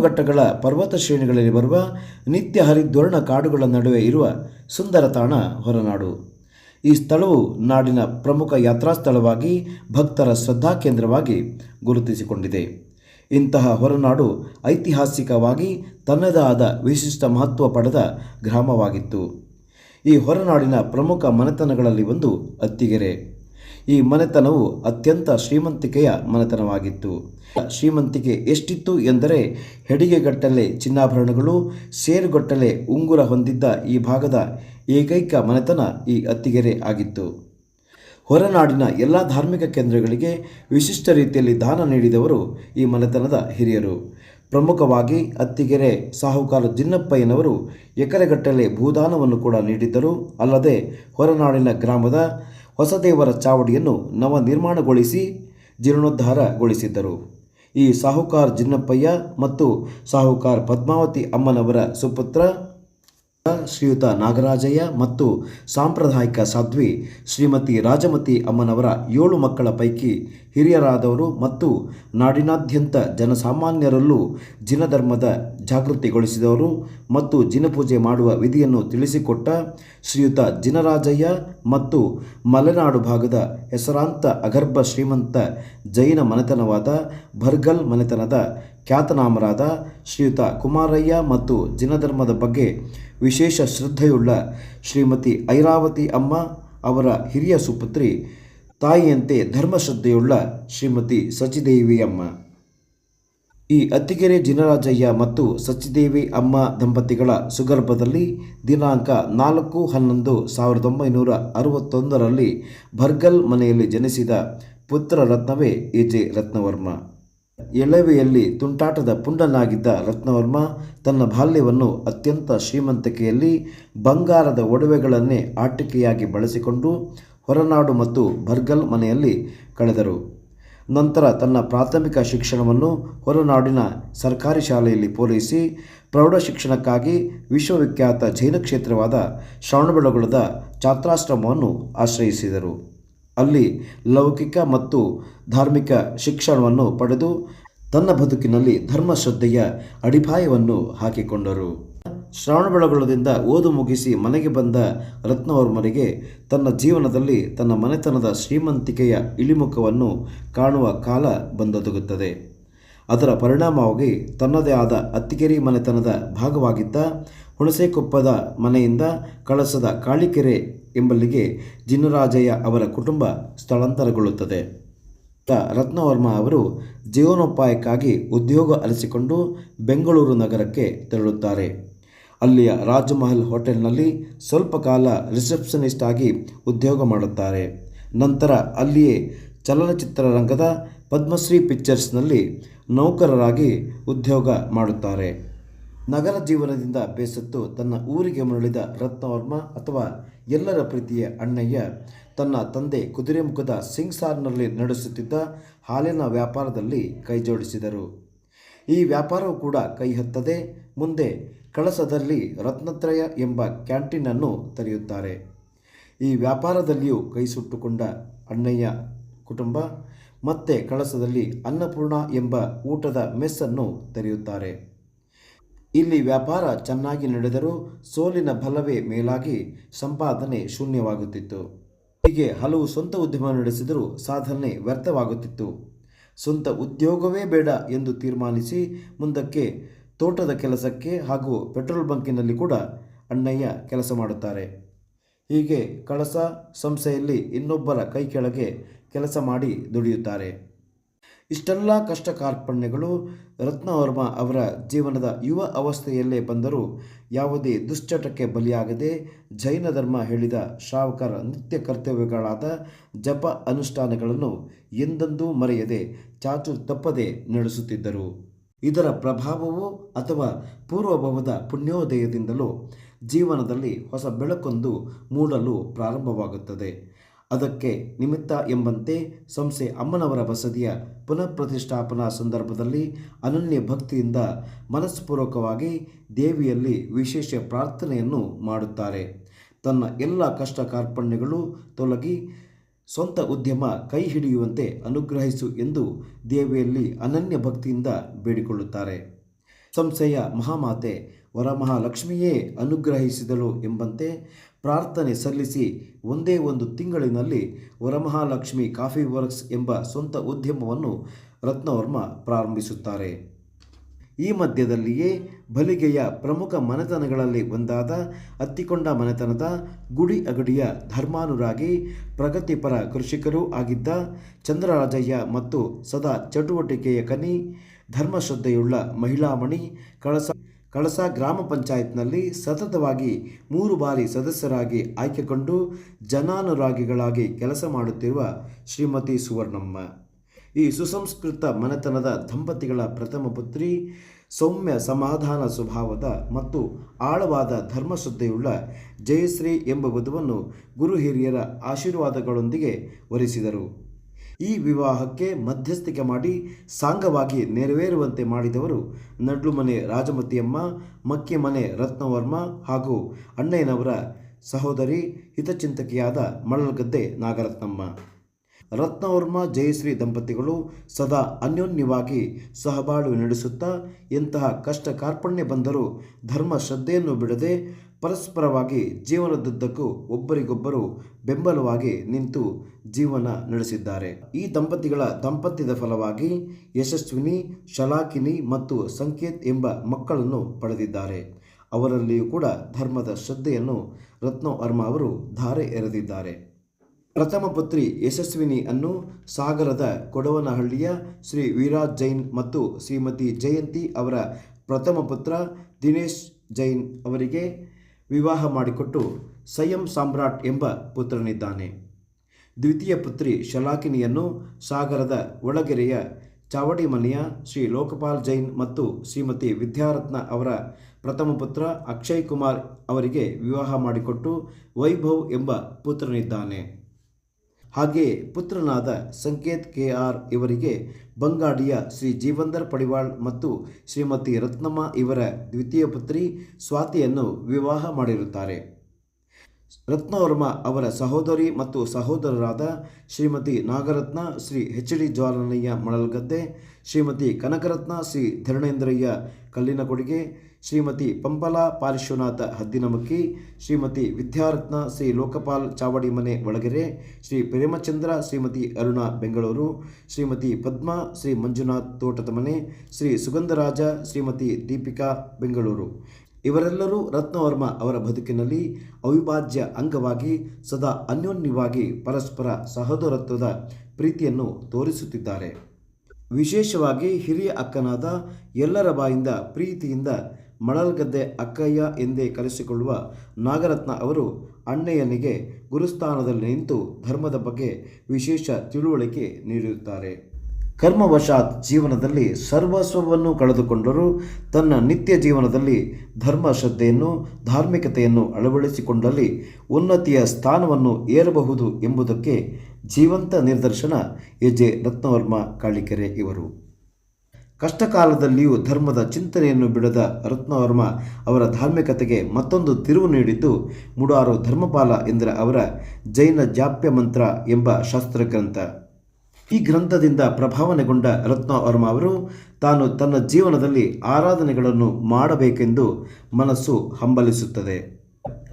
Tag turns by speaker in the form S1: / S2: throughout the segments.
S1: ಘಟ್ಟಗಳ ಪರ್ವತ ಶ್ರೇಣಿಗಳಲ್ಲಿ ಬರುವ ನಿತ್ಯ ಹರಿದ್ವರ್ಣ ಕಾಡುಗಳ ನಡುವೆ ಇರುವ ಸುಂದರ ತಾಣ ಹೊರನಾಡು. ಈ ಸ್ಥಳವು ನಾಡಿನ ಪ್ರಮುಖ ಯಾತ್ರಾ ಸ್ಥಳವಾಗಿ ಭಕ್ತರ ಶ್ರದ್ಧಾ ಕೇಂದ್ರವಾಗಿ ಗುರುತಿಸಿಕೊಂಡಿದೆ. ಇಂತಹ ಹೊರನಾಡು ಐತಿಹಾಸಿಕವಾಗಿ ತನ್ನದಾದ ವಿಶಿಷ್ಟ ಮಹತ್ವ ಪಡೆದ ಗ್ರಾಮವಾಗಿತ್ತು. ಈ ಹೊರನಾಡಿನ ಪ್ರಮುಖ ಮನೆತನಗಳಲ್ಲಿ ಒಂದು ಅತ್ತಿಗೆರೆ. ಈ ಮನೆತನವು ಅತ್ಯಂತ ಶ್ರೀಮಂತಿಕೆಯ ಮನೆತನವಾಗಿತ್ತು. ಶ್ರೀಮಂತಿಕೆ ಎಷ್ಟಿತ್ತು ಎಂದರೆ ಹೆಡಿಗೆಗಟ್ಟಲೆ ಚಿನ್ನಾಭರಣಗಳು, ಸೇರುಗಟ್ಟಲೆ ಉಂಗುರ ಹೊಂದಿದ್ದ ಈ ಭಾಗದ ಏಕೈಕ ಮನೆತನ ಈ ಅತ್ತಿಗೆರೆ ಆಗಿತ್ತು. ಹೊರನಾಡಿನ ಎಲ್ಲ ಧಾರ್ಮಿಕ ಕೇಂದ್ರಗಳಿಗೆ ವಿಶಿಷ್ಟ ರೀತಿಯಲ್ಲಿ ದಾನ ನೀಡಿದವರು ಈ ಮನೆತನದ ಹಿರಿಯರು. ಪ್ರಮುಖವಾಗಿ ಅತ್ತಿಗೆರೆ ಸಾಹುಕಾರ ಜಿನ್ನಪ್ಪಯ್ಯನವರು ಎಕರೆಗಟ್ಟಲೆ ಭೂದಾನವನ್ನು ಕೂಡ ನೀಡಿದ್ದರು. ಅಲ್ಲದೆ ಹೊರನಾಡಿನ ಗ್ರಾಮದ ಹೊಸದೇವರ ಚಾವಡಿಯನ್ನು ನವ ನಿರ್ಮಾಣಗೊಳಿಸಿ ಜೀರ್ಣೋದ್ಧಾರಗೊಳಿಸಿದ್ದರು. ಈ ಸಾಹುಕಾರ್ ಜಿನ್ನಪ್ಪಯ್ಯ ಮತ್ತು ಸಾಹುಕಾರ್ ಪದ್ಮಾವತಿ ಅಮ್ಮನವರ ಸುಪುತ್ರ ಶ್ರೀಯುತ ನಾಗರಾಜಯ್ಯ ಮತ್ತು ಸಾಂಪ್ರದಾಯಿಕ ಸಾಧ್ವಿ ಶ್ರೀಮತಿ ರಾಜಮತಿ ಅಮ್ಮನವರ ಏಳು ಮಕ್ಕಳ ಪೈಕಿ ಹಿರಿಯರಾದವರು ಮತ್ತು ನಾಡಿನಾದ್ಯಂತ ಜನಸಾಮಾನ್ಯರಲ್ಲೂ ಜಿನಧರ್ಮದ ಜಾಗೃತಿಗೊಳಿಸಿದವರು ಮತ್ತು ಜಿನಪೂಜೆ ಮಾಡುವ ವಿಧಿಯನ್ನು ತಿಳಿಸಿಕೊಟ್ಟ ಶ್ರೀಯುತ ಜಿನರಾಜಯ್ಯ ಮತ್ತು ಮಲೆನಾಡು ಭಾಗದ ಹೆಸರಾಂತ ಅಗರ್ಭ ಶ್ರೀಮಂತ ಜೈನ ಮನೆತನವಾದ ಭರ್ಗಲ್ ಮನೆತನದ ಖ್ಯಾತನಾಮರಾದ ಶ್ರೀಯುತ ಕುಮಾರಯ್ಯ ಮತ್ತು ಜಿನಧರ್ಮದ ಬಗ್ಗೆ ವಿಶೇಷ ಶ್ರದ್ಧೆಯುಳ್ಳ ಶ್ರೀಮತಿ ಐರಾವತಿ ಅಮ್ಮ ಅವರ ಹಿರಿಯ ಸುಪುತ್ರಿ, ತಾಯಿಯಂತೆ ಧರ್ಮಶ್ರದ್ಧೆಯುಳ್ಳ ಶ್ರೀಮತಿ ಸಚಿದೇವಿ ಅಮ್ಮ. ಈ ಅತ್ತಿಗೆರೆ ಜಿನರಾಜಯ್ಯ ಮತ್ತು ಸಚಿದೇವಿ ಅಮ್ಮ ದಂಪತಿಗಳ ಸುಗರ್ಭದಲ್ಲಿ ದಿನಾಂಕ ನಾಲ್ಕು ಹನ್ನೊಂದು ಸಾವಿರದ ಒಂಬೈನೂರ ಅರವತ್ತೊಂದರಲ್ಲಿ ಭರ್ಗಲ್ ಮನೆಯಲ್ಲಿ ಜನಿಸಿದ ಪುತ್ರ ರತ್ನವೇ ಎ ಜೆ ರತ್ನವರ್ಮ. ಎಳವೆಯಲ್ಲಿ ತುಂಟಾಟದ ಪುಂಡನಾಗಿದ್ದ ರತ್ನವರ್ಮ ತನ್ನ ಬಾಲ್ಯವನ್ನು ಅತ್ಯಂತ ಶ್ರೀಮಂತಿಕೆಯಲ್ಲಿ ಬಂಗಾರದ ಒಡವೆಗಳನ್ನೇ ಆಟಿಕೆಯಾಗಿ ಬಳಸಿಕೊಂಡು ಹೊರನಾಡು ಮತ್ತು ಬರ್ಗಲ್ ಮನೆಯಲ್ಲಿ ಕಳೆದರು. ನಂತರ ತನ್ನ ಪ್ರಾಥಮಿಕ ಶಿಕ್ಷಣವನ್ನು ಹೊರನಾಡಿನ ಸರ್ಕಾರಿ ಶಾಲೆಯಲ್ಲಿ ಪೂರೈಸಿ ಪ್ರೌಢ ಶಿಕ್ಷಣಕ್ಕಾಗಿ ವಿಶ್ವವಿಖ್ಯಾತ ಜೈನ ಕ್ಷೇತ್ರವಾದ ಶ್ರವಣಬೆಳಗೊಳದ ಛಾತ್ರಾಶ್ರಮವನ್ನು ಆಶ್ರಯಿಸಿದರು. ಅಲ್ಲಿ ಲೌಕಿಕ ಮತ್ತು ಧಾರ್ಮಿಕ ಶಿಕ್ಷಣವನ್ನು ಪಡೆದು ತನ್ನ ಬದುಕಿನಲ್ಲಿ ಧರ್ಮಶ್ರದ್ಧೆಯ ಅಡಿಪಾಯವನ್ನು ಹಾಕಿಕೊಂಡರು. ಶ್ರವಣಬೆಳಗೊಳದಿಂದ ಓದು ಮುಗಿಸಿ ಮನೆಗೆ ಬಂದ ರತ್ನವರ್ಮನಿಗೆ ತನ್ನ ಜೀವನದಲ್ಲಿ ತನ್ನ ಮನೆತನದ ಶ್ರೀಮಂತಿಕೆಯ ಇಳಿಮುಖವನ್ನು ಕಾಣುವ ಕಾಲ ಬಂದೊದಗುತ್ತದೆ. ಅದರ ಪರಿಣಾಮವಾಗಿ ತನ್ನದೇ ಆದ ಅತ್ತಿಗೆರಿ ಮನೆತನದ ಭಾಗವಾಗಿದ್ದ ಹುಣಸೆಕೊಪ್ಪದ ಮನೆಯಿಂದ ಕಳಸದ ಕಾಳಿಕೆರೆ ಎಂಬಲ್ಲಿಗೆ ಜಿನ್ನರಾಜಯ್ಯ ಅವರ ಕುಟುಂಬ ಸ್ಥಳಾಂತರಗೊಳ್ಳುತ್ತದೆ. ರತ್ನವರ್ಮ ಅವರು ಜೀವನೋಪಾಯಕ್ಕಾಗಿ ಉದ್ಯೋಗ ಅರಸಿಕೊಂಡು ಬೆಂಗಳೂರು ನಗರಕ್ಕೆ ತೆರಳುತ್ತಾರೆ. ಅಲ್ಲಿಯ ರಾಜಮಹಲ್ ಹೋಟೆಲ್ನಲ್ಲಿ ಸ್ವಲ್ಪ ಕಾಲ ರಿಸೆಪ್ಷನಿಸ್ಟ್ ಆಗಿ ಉದ್ಯೋಗ ಮಾಡುತ್ತಾರೆ. ನಂತರ ಅಲ್ಲಿಯೇ ಚಲನಚಿತ್ರರಂಗದ ಪದ್ಮಶ್ರೀ ಪಿಕ್ಚರ್ಸ್ನಲ್ಲಿ ನೌಕರರಾಗಿ ಉದ್ಯೋಗ ಮಾಡುತ್ತಾರೆ. ನಗರ ಜೀವನದಿಂದ ಬೇಸತ್ತು ತನ್ನ ಊರಿಗೆ ಮರಳಿದ ರತ್ನವರ್ಮ ಅಥವಾ ಎಲ್ಲರ ಪ್ರೀತಿಯ ಅಣ್ಣಯ್ಯ ತನ್ನ ತಂದೆ ಕುದುರೆಮುಖದ ಸಿಂಗ್ಸಾರ್ನಲ್ಲಿ ನಡೆಸುತ್ತಿದ್ದ ಹಾಲಿನ ವ್ಯಾಪಾರದಲ್ಲಿ ಕೈಜೋಡಿಸಿದರು ಈ ವ್ಯಾಪಾರವು ಕೂಡ ಕೈಹತ್ತದೆ ಮುಂದೆ ಕಳಸದಲ್ಲಿ ರತ್ನತ್ರಯ ಎಂಬ ಕ್ಯಾಂಟೀನನ್ನು ತೆರೆಯುತ್ತಾರೆ. ಈ ವ್ಯಾಪಾರದಲ್ಲಿಯೂ ಕೈ ಸುಟ್ಟುಕೊಂಡ ಅಣ್ಣಯ್ಯ ಕುಟುಂಬ ಮತ್ತೆ ಕಳಸದಲ್ಲಿ ಅನ್ನಪೂರ್ಣ ಎಂಬ ಊಟದ ಮೆಸ್ಸನ್ನು ತೆರೆಯುತ್ತಾರೆ. ಇಲ್ಲಿ ವ್ಯಾಪಾರ ಚೆನ್ನಾಗಿ ನಡೆದರೂ ಸೋಲಿನ ಬಲವೇ ಮೇಲಾಗಿ ಸಂಪಾದನೆ ಶೂನ್ಯವಾಗುತ್ತಿತ್ತು. ಹೀಗೆ ಹಲವು ಸ್ವಂತ ಉದ್ಯಮ ನಡೆಸಿದರೂ ಸಾಧನೆ ವ್ಯರ್ಥವಾಗುತ್ತಿತ್ತು. ಸ್ವಂತ ಉದ್ಯೋಗವೇ ಬೇಡ ಎಂದು ತೀರ್ಮಾನಿಸಿ ಮುಂದಕ್ಕೆ ತೋಟದ ಕೆಲಸಕ್ಕೆ ಹಾಗೂ ಪೆಟ್ರೋಲ್ ಬಂಕಿನಲ್ಲಿ ಕೂಡ ಅಣ್ಣಯ್ಯ ಕೆಲಸ ಮಾಡುತ್ತಾರೆ. ಹೀಗೆ ಕಳಸ ಸಂಸ್ಥೆಯಲ್ಲಿ ಇನ್ನೊಬ್ಬರ ಕೈ ಕೆಳಗೆ ಕೆಲಸ ಮಾಡಿ ದುಡಿಯುತ್ತಾರೆ. ಇಷ್ಟೆಲ್ಲ ಕಷ್ಟ ಕಾರ್ಪಣ್ಯಗಳು ರತ್ನವರ್ಮ ಅವರ ಜೀವನದ ಯುವ ಅವಸ್ಥೆಯಲ್ಲೇ ಬಂದರೂ ಯಾವುದೇ ದುಶ್ಚಟಕ್ಕೆ ಬಲಿಯಾಗದೆ ಜೈನ ಧರ್ಮ ಹೇಳಿದ ಶ್ರಾವಕರ ನಿತ್ಯ ಕರ್ತವ್ಯಗಳಾದ ಜಪ ಅನುಷ್ಠಾನಗಳನ್ನು ಎಂದೆಂದೂ ಮರೆಯದೆ ಚಾಚು ತಪ್ಪದೆ ನಡೆಸುತ್ತಿದ್ದರು. ಇದರ ಪ್ರಭಾವವೋ ಅಥವಾ ಪೂರ್ವಭವದ ಪುಣ್ಯೋದಯದಿಂದಲೋ ಜೀವನದಲ್ಲಿ ಹೊಸ ಬೆಳಕೊಂದು ಮೂಡಲು ಪ್ರಾರಂಭವಾಗುತ್ತದೆ. ಅದಕ್ಕೆ ನಿಮಿತ್ತ ಎಂಬಂತೆ ಸಂಸ್ಥೆ ಅಮ್ಮನವರ ಬಸದಿಯ ಪುನಃ ಪ್ರತಿಷ್ಠಾಪನಾ ಸಂದರ್ಭದಲ್ಲಿ ಅನನ್ಯ ಭಕ್ತಿಯಿಂದ ಮನಸ್ಪೂರ್ವಕವಾಗಿ ದೇವಿಯಲ್ಲಿ ವಿಶೇಷ ಪ್ರಾರ್ಥನೆಯನ್ನು ಮಾಡುತ್ತಾರೆ. ತನ್ನ ಎಲ್ಲ ಕಷ್ಟ ಕಾರ್ಪಣ್ಯಗಳು ತೊಲಗಿ ಸ್ವಂತ ಉದ್ಯಮ ಕೈ ಹಿಡಿಯುವಂತೆ ಅನುಗ್ರಹಿಸು ಎಂದು ದೇವಿಯಲ್ಲಿ ಅನನ್ಯ ಭಕ್ತಿಯಿಂದ ಬೇಡಿಕೊಳ್ಳುತ್ತಾರೆ. ಸಂಸ್ಥೆಯ ಮಹಾಮಾತೆ ವರಮಹಾಲಕ್ಷ್ಮಿಯೇ ಅನುಗ್ರಹಿಸಿದಳು ಎಂಬಂತೆ ಪ್ರಾರ್ಥನೆ ಸಲ್ಲಿಸಿ ಒಂದೇ ಒಂದು ತಿಂಗಳಿನಲ್ಲಿ ವರಮಹಾಲಕ್ಷ್ಮಿ ಕಾಫಿ ವರ್ಕ್ಸ್ ಎಂಬ ಸ್ವಂತ ಉದ್ಯಮವನ್ನು ರತ್ನವರ್ಮ ಪ್ರಾರಂಭಿಸುತ್ತಾರೆ. ಈ ಮಧ್ಯದಲ್ಲಿಯೇ ಬಲಿಗೆಯ ಪ್ರಮುಖ ಮನೆತನಗಳಲ್ಲಿ ಒಂದಾದ ಅತ್ತಿಕೊಂಡ ಮನೆತನದ ಗುಡಿ ಅಗಡಿಯ ಧರ್ಮಾನುರಾಗಿ, ಪ್ರಗತಿಪರ ಕೃಷಿಕರೂ ಆಗಿದ್ದ ಚಂದ್ರರಾಜಯ್ಯ ಮತ್ತು ಸದಾ ಚಟುವಟಿಕೆಯ ಕನಿ, ಧರ್ಮಶ್ರದ್ಧೆಯುಳ್ಳ ಮಹಿಳಾಮಣಿ, ಕಳಸ ಕಳಸ ಗ್ರಾಮ ಪಂಚಾಯತ್ನಲ್ಲಿ ಸತತವಾಗಿ ಮೂರು ಬಾರಿ ಸದಸ್ಯರಾಗಿ ಆಯ್ಕೆಗೊಂಡು ಜನಾನುರಾಗಿಗಳಾಗಿ ಕೆಲಸ ಮಾಡುತ್ತಿರುವ ಶ್ರೀಮತಿ ಸುವರ್ಣಮ್ಮ. ಈ ಸುಸಂಸ್ಕೃತ ಮನೆತನದ ದಂಪತಿಗಳ ಪ್ರಥಮ ಪುತ್ರಿ, ಸೌಮ್ಯ ಸಮಾಧಾನ ಸ್ವಭಾವದ ಮತ್ತು ಆಳವಾದ ಧರ್ಮಶ್ರದ್ಧೆಯುಳ್ಳ ಜಯಶ್ರೀ ಎಂಬ ವಧುವನ್ನು ಗುರು ಹಿರಿಯರ ಆಶೀರ್ವಾದಗಳೊಂದಿಗೆ ವರಿಸಿದರು. ಈ ವಿವಾಹಕ್ಕೆ ಮಧ್ಯಸ್ಥಿಕೆ ಮಾಡಿ ಸಾಂಗವಾಗಿ ನೆರವೇರುವಂತೆ ಮಾಡಿದವರು ನಡ್ಲುಮನೆ ರಾಜಮತಿಯಮ್ಮ, ಮಕ್ಕಿಮನೆ ರತ್ನವರ್ಮ ಹಾಗೂ ಅಣ್ಣಯ್ಯನವರ ಸಹೋದರಿ ಹಿತಚಿಂತಕಿಯಾದ ಮಳಲ್ಗದ್ದೆ ನಾಗರತ್ನಮ್ಮ. ರತ್ನವರ್ಮ ಜಯಶ್ರೀ ದಂಪತಿಗಳು ಸದಾ ಅನ್ಯೋನ್ಯವಾಗಿ ಸಹಬಾಳ್ವೆ ನಡೆಸುತ್ತಾ ಎಂತಹ ಕಷ್ಟ ಕಾರ್ಪಣ್ಯ ಬಂದರೂ ಧರ್ಮ ಶ್ರದ್ಧೆಯನ್ನು ಬಿಡದೆ ಪರಸ್ಪರವಾಗಿ ಜೀವನದುದ್ದಕ್ಕೂ ಒಬ್ಬರಿಗೊಬ್ಬರು ಬೆಂಬಲವಾಗಿ ನಿಂತು ಜೀವನ ನಡೆಸಿದ್ದಾರೆ. ಈ ದಂಪತಿಗಳ ದಾಂಪತ್ಯದ ಫಲವಾಗಿ ಯಶಸ್ವಿನಿ, ಶಲಾಕಿನಿ ಮತ್ತು ಸಂಕೇತ್ ಎಂಬ ಮಕ್ಕಳನ್ನು ಪಡೆದಿದ್ದಾರೆ. ಅವರಲ್ಲಿಯೂ ಕೂಡ ಧರ್ಮದ ಶ್ರದ್ಧೆಯನ್ನು ರತ್ನವರ್ಮ ಅವರು ಧಾರೆ ಎರೆದಿದ್ದಾರೆ. ಪ್ರಥಮ ಪುತ್ರಿ ಯಶಸ್ವಿನಿ ಅನ್ನು ಸಾಗರದ ಕೊಡವನಹಳ್ಳಿಯ ಶ್ರೀ ವೀರಾಜ್ ಜೈನ್ ಮತ್ತು ಶ್ರೀಮತಿ ಜಯಂತಿ ಅವರ ಪ್ರಥಮ ಪುತ್ರ ದಿನೇಶ್ ಜೈನ್ ಅವರಿಗೆ ವಿವಾಹ ಮಾಡಿಕೊಟ್ಟು ಸಯಂ ಸಾಮ್ರಾಟ್ ಎಂಬ ಪುತ್ರನಿದ್ದಾನೆ. ದ್ವಿತೀಯ ಪುತ್ರಿ ಶಲಾಕಿನಿಯನ್ನು ಸಾಗರದ ಒಳಗೆರೆಯ ಚಾವಡಿ ಮನೆಯ ಶ್ರೀ ಲೋಕಪಾಲ್ ಜೈನ್ ಮತ್ತು ಶ್ರೀಮತಿ ವಿದ್ಯಾರತ್ನ ಅವರ ಪ್ರಥಮ ಪುತ್ರ ಅಕ್ಷಯ್ ಕುಮಾರ್ ಅವರಿಗೆ ವಿವಾಹ ಮಾಡಿಕೊಟ್ಟು ವೈಭವ್ ಎಂಬ ಪುತ್ರನಿದ್ದಾನೆ. ಹಾಗೆ ಪುತ್ರನಾದ ಸಂಕೇತ್ ಕೆ ಆರ್ ಇವರಿಗೆ ಬಂಗಾಡಿಯ ಶ್ರೀ ಜೀವಂದರ್ ಪಡಿವಾಳ್ ಮತ್ತು ಶ್ರೀಮತಿ ರತ್ನಮ್ಮ ಇವರ ದ್ವಿತೀಯ ಪುತ್ರಿ ಸ್ವಾತಿಯನ್ನು ವಿವಾಹ ಮಾಡಿರುತ್ತಾರೆ. ರತ್ನವರ್ಮ ಅವರ ಸಹೋದರಿ ಮತ್ತು ಸಹೋದರರಾದ ಶ್ರೀಮತಿ ನಾಗರತ್ನ, ಶ್ರೀ ಎಚ್ ಡಿ ಜ್ವಾಲನಯ್ಯ ಮಳಲ್ಗದ್ದೆ, ಶ್ರೀಮತಿ ಕನಕರತ್ನ, ಶ್ರೀ ಧರಣೇಂದ್ರಯ್ಯ ಕಲ್ಲಿನಕೊಡಿಗೆ ಶ್ರೀಮತಿ ಪಂಪಲಾ ಪಾರಿಶ್ವನಾಥ ಹದ್ದಿನಮಕ್ಕಿ, ಶ್ರೀಮತಿ ವಿದ್ಯಾರತ್ನ ಶ್ರೀ ಲೋಕಪಾಲ್ ಚಾವಡಿ ಮನೆ ಒಳಗೆರೆ, ಶ್ರೀ ಪ್ರೇಮಚಂದ್ರ, ಶ್ರೀಮತಿ ಅರುಣಾ ಬೆಂಗಳೂರು, ಶ್ರೀಮತಿ ಪದ್ಮಾ, ಶ್ರೀ ಮಂಜುನಾಥ್ ತೋಟದ ಮನೆ, ಶ್ರೀ ಸುಗಂಧರಾಜ, ಶ್ರೀಮತಿ ದೀಪಿಕಾ ಬೆಂಗಳೂರು. ಇವರೆಲ್ಲರೂ ರತ್ನವರ್ಮ ಅವರ ಬದುಕಿನಲ್ಲಿ ಅವಿಭಾಜ್ಯ ಅಂಗವಾಗಿ, ಸದಾ ಅನ್ಯೋನ್ಯವಾಗಿ ಪರಸ್ಪರ ಸಹೋದರತ್ವದ ಪ್ರೀತಿಯನ್ನು ತೋರಿಸುತ್ತಿದ್ದಾರೆ. ವಿಶೇಷವಾಗಿ ಹಿರಿಯ ಅಕ್ಕನಾದ ಎಲ್ಲರ ಬಾಯಿಂದ ಪ್ರೀತಿಯಿಂದ ಮಳಲ್ಗದ್ದೆ ಅಕ್ಕಯ್ಯ ಎಂದೇ ಕರೆಸಿಕೊಳ್ಳುವ ನಾಗರತ್ನ ಅವರು ಅಣ್ಣಯ್ಯನಿಗೆ ಗುರುಸ್ಥಾನದಲ್ಲಿ ನಿಂತು ಧರ್ಮದ ಬಗ್ಗೆ ವಿಶೇಷ ತಿಳುವಳಿಕೆ ನೀಡುತ್ತಾರೆ ಕರ್ಮವಶಾತ್ ಜೀವನದಲ್ಲಿ ಸರ್ವಸ್ವವನ್ನು ಕಳೆದುಕೊಂಡರೂ ತನ್ನ ನಿತ್ಯ ಜೀವನದಲ್ಲಿ ಧರ್ಮ ಶ್ರದ್ಧೆಯನ್ನು, ಧಾರ್ಮಿಕತೆಯನ್ನು ಅಳವಡಿಸಿಕೊಂಡಲ್ಲಿ ಉನ್ನತಿಯ ಸ್ಥಾನವನ್ನು ಏರಬಹುದು ಎಂಬುದಕ್ಕೆ ಜೀವಂತ ನಿದರ್ಶನ ಎಜೆ ರತ್ನವರ್ಮ ಕಾಳಿಕೆರೆ ಇವರು. ಕಷ್ಟಕಾಲದಲ್ಲಿಯೂ ಧರ್ಮದ ಚಿಂತನೆಯನ್ನು ಬಿಡದ ರತ್ನವರ್ಮ ಅವರ ಧಾರ್ಮಿಕತೆಗೆ ಮತ್ತೊಂದು ತಿರುವು ನೀಡಿದ್ದು, ಮುಡಾರು ಧರ್ಮಪಾಲ ಎಂದರೆ ಅವರ ಜೈನ ಜಾಪ್ಯ ಮಂತ್ರ ಎಂಬ ಶಾಸ್ತ್ರಗ್ರಂಥ. ಈ ಗ್ರಂಥದಿಂದ ಪ್ರಭಾವನೆಗೊಂಡ ರತ್ನವರ್ಮ ಅವರು ತಾನು ತನ್ನ ಜೀವನದಲ್ಲಿ ಆರಾಧನೆಗಳನ್ನು ಮಾಡಬೇಕೆಂದು ಮನಸ್ಸು ಹಂಬಲಿಸುತ್ತದೆ.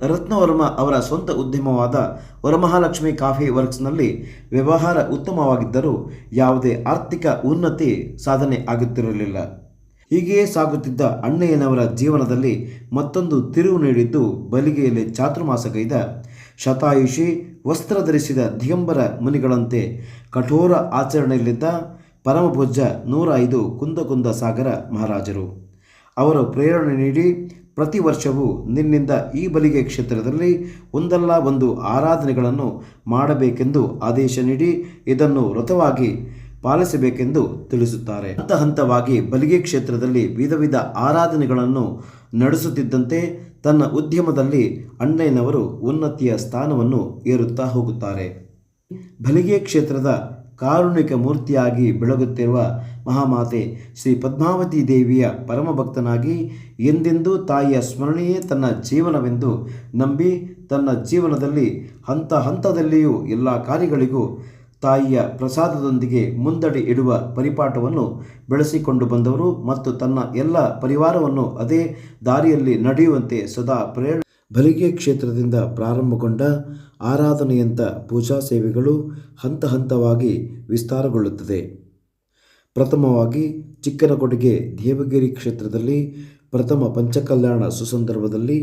S1: ರತ್ನವರ್ಮ ಅವರ ಸ್ವಂತ ಉದ್ಯಮವಾದ ವರಮಹಾಲಕ್ಷ್ಮಿ ಕಾಫಿ ವರ್ಕ್ಸ್ನಲ್ಲಿ ವ್ಯವಹಾರ ಉತ್ತಮವಾಗಿದ್ದರೂ ಯಾವುದೇ ಆರ್ಥಿಕ ಉನ್ನತಿ ಸಾಧನೆ ಆಗುತ್ತಿರಲಿಲ್ಲ. ಹೀಗೆಯೇ ಸಾಗುತ್ತಿದ್ದ ಅಣ್ಣಯ್ಯನವರ ಜೀವನದಲ್ಲಿ ಮತ್ತೊಂದು ತಿರುವು ನೀಡಿದ್ದು ಬಲಿಗೆಯಲ್ಲಿ ಚಾತುರ್ಮಾಸಗೈದ ಶತಾಯುಷಿ ವಸ್ತ್ರ ಧರಿಸಿದ ದಿಗಂಬರ ಮುನಿಗಳಂತೆ ಕಠೋರ ಆಚರಣೆಯಲ್ಲಿದ್ದ ಪರಮಪೂಜ್ಯ ನೂರ ಐದು ಕುಂದಕುಂದ ಸಾಗರ ಮಹಾರಾಜರು. ಅವರು ಪ್ರೇರಣೆ ನೀಡಿ ಪ್ರತಿ ವರ್ಷವೂ ನಿನ್ನಿಂದ ಈ ಬಲಿಗೆ ಕ್ಷೇತ್ರದಲ್ಲಿ ಒಂದಲ್ಲ ಒಂದು ಆರಾಧನೆಗಳನ್ನು ಮಾಡಬೇಕೆಂದು ಆದೇಶ ನೀಡಿ ಇದನ್ನು ವ್ರತವಾಗಿ ಪಾಲಿಸಬೇಕೆಂದು ತಿಳಿಸುತ್ತಾರೆ. ಹಂತ ಹಂತವಾಗಿ ಬಲಿಗೆ ಕ್ಷೇತ್ರದಲ್ಲಿ ವಿಧ ವಿಧ ಆರಾಧನೆಗಳನ್ನು ನಡೆಸುತ್ತಿದ್ದಂತೆ ತನ್ನ ಉದ್ಯಮದಲ್ಲಿ ಅಣ್ಣಯ್ಯನವರು ಉನ್ನತಿಯ ಸ್ಥಾನವನ್ನು ಏರುತ್ತಾ ಹೋಗುತ್ತಾರೆ. ಬಲಿಗೆ ಕ್ಷೇತ್ರದ ಕಾರುಣಿಕ ಮೂರ್ತಿಯಾಗಿ ಬೆಳಗುತ್ತಿರುವ ಮಹಾಮಾತೆ ಶ್ರೀ ಪದ್ಮಾವತಿ ದೇವಿಯ ಪರಮಭಕ್ತನಾಗಿ ಎಂದೆಂದೂ ತಾಯಿಯ ಸ್ಮರಣೆಯೇ ತನ್ನ ಜೀವನವೆಂದು ನಂಬಿ ತನ್ನ ಜೀವನದಲ್ಲಿ ಹಂತ ಹಂತದಲ್ಲಿಯೂ ಎಲ್ಲ ಕಾರ್ಯಗಳಿಗೂ ತಾಯಿಯ ಪ್ರಸಾದದೊಂದಿಗೆ ಮುಂದಡಿ ಇಡುವ ಪರಿಪಾಠವನ್ನು ಬೆಳೆಸಿಕೊಂಡು ಬಂದವರು ಮತ್ತು ತನ್ನ ಎಲ್ಲ ಪರಿವಾರವನ್ನು ಅದೇ ದಾರಿಯಲ್ಲಿ ನಡೆಯುವಂತೆ ಸದಾ ಪ್ರೇರಣೆ ಬಲಿಗೆ ಕ್ಷೇತ್ರದಿಂದ ಪ್ರಾರಂಭಗೊಂಡ ಆರಾಧನೆಯಂಥ ಪೂಜಾ ಸೇವೆಗಳು ಹಂತ ಹಂತವಾಗಿ ವಿಸ್ತಾರಗೊಳ್ಳುತ್ತದೆ. ಪ್ರಥಮವಾಗಿ ಚಿಕ್ಕನಕೊಡಿಗೆ ದೇವಗಿರಿ ಕ್ಷೇತ್ರದಲ್ಲಿ ಪ್ರಥಮ ಪಂಚಕಲ್ಯಾಣ ಸುಸಂದರ್ಭದಲ್ಲಿ